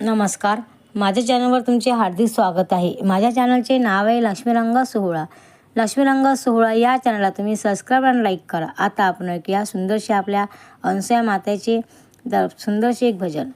नमस्कार. माझ्या चॅनलवर तुमचे हार्दिक स्वागत आहे. माझ्या चॅनलचे नाव आहे लक्ष्मीरंग सोहळा. लक्ष्मीरंग सोहळा या चॅनलला तुम्ही सबस्क्राईब आणि लाईक करा. आता आपण ऐकूया सुंदरशी आपल्या अंसया मातेचे द सुंदरसे एक भजन.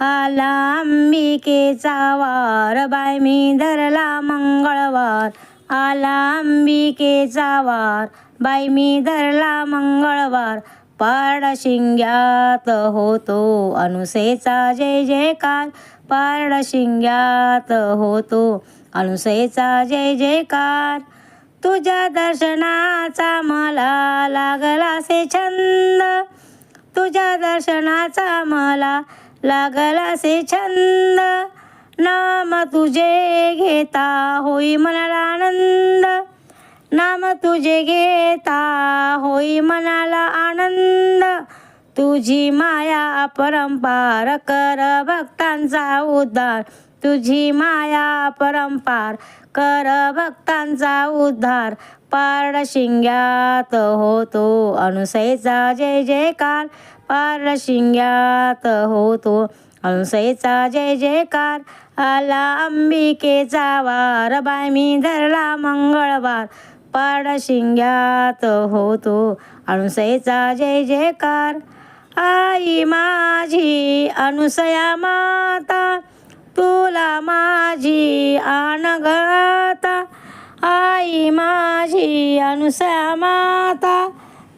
आला अंबिकेचा वार बाय मी धरला मंगळवार. आला अंबिकेचा वार बाय मी धरला मंगळवार. पारडशिंग्यात होतो अनुसेचा जय जयकार पारडशिंग्यात होतो अनुसेचा जय जयकार तुझ्या दर्शनाचा मला लागला से छंद. तुझ्या दर्शनाचा मला लागला से छंद. नाम तुझे घेता होई मनाला आनंद. नाम तुझे घेता होई मनाला आनंद. तुझी माया अपरंपार कर भक्तांचा उद्धार. तुझी माया अपरंपार कर भक्तांचा उद्धार. पारड शिंग्यात होतो अनुसयचा जय जयकार. पारड शिंग्यात होतो अनुसयचा जय जयकार. आला अंबिकेचा वार बाय मी धरला मंगळवार. पाड शिंग्यात होतो. अनुसयचा जय जयकार. आई माझी अनुसया माता. तुला माझी अनगता आई माझी अनुसया माता.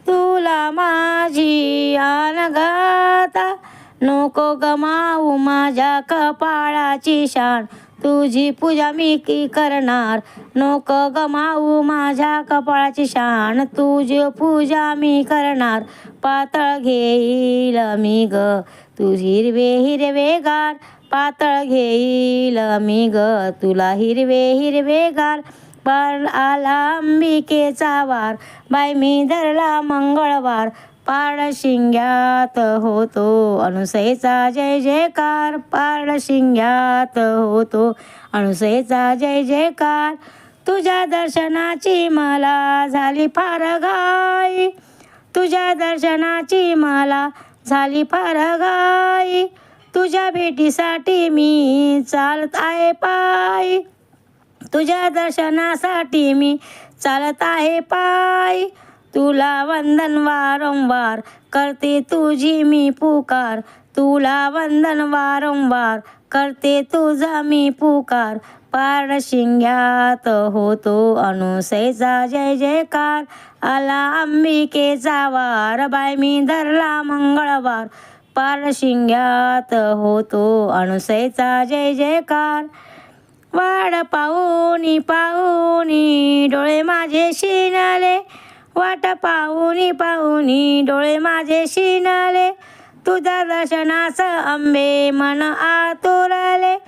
तुला माझी अनगता नको गमाऊ माझ्या कपाळाची शान. तुझी पूजा मी की करणार? नको गमावू माझ्या कपाळाची शान. तुझी पूजा मी करणार. पातळ घेईल मी ग. तुझी हिरवे हिरवे गार. पातळ घेईल मी ग. तुला हिरवे हिरवे गार. आला अंबिकेचा वार. बाय मी धरला मंगळवार. पाडशिंग्यात होतो. अनुसयेचा जय जयकार पाडशिंग्यात होतो. अनुसयेचा जय जयकार तुझ्या दर्शनाची मला झाली फार घाई. तुझ्या दर्शनाची मला झाली फार घाई. तुझ्या भेटीसाठी मी चालत आहे पाय. तुझ्या दर्शनासाठी मी चालत आहे पाय. तुला वंदन वारंवार करते तुझी मी पुकार. तुला वंदन वारंवार करते तुझा मी पुकार. पार शिंग्यात होतो अनुसयचा जय जयकार. आला अंबिकेचा वार. बाय मी धरला मंगळवार. पार शिंग्यात होतो अनुसयचा जय जयकार. वाड पाहुनी पाहुनी डोळे माझे शिनले. वाट पाहुनी पाहुनी डोळे माझे शिनले. तुझ्या दर्शनास अंबे मन आतुरले.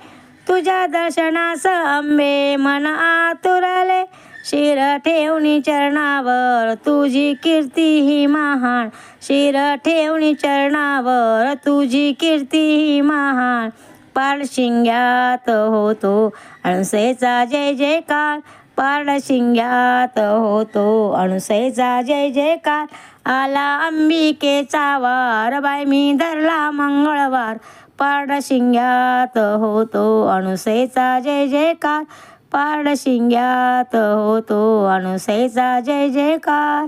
तुझ्या दर्शनास अंबे मन आतुरले. शिर ठेवणी चरणावर तुझी कीर्ती ही महान. शिर ठेवणी चरणावर तुझी कीर्ती ही महान. पाडशिंग्यात होतो. अणसेचा जय जयकार पाडशिंग्यात होतो. अणसेचा जय जयकार आला अंबिकेचा वार बाय मी धरला मंगळवार पाडशिंग्यात होतो. अणुसेचा जय जयकार पाडशिंग्यात होतो. अणुसेचा जय जयकार.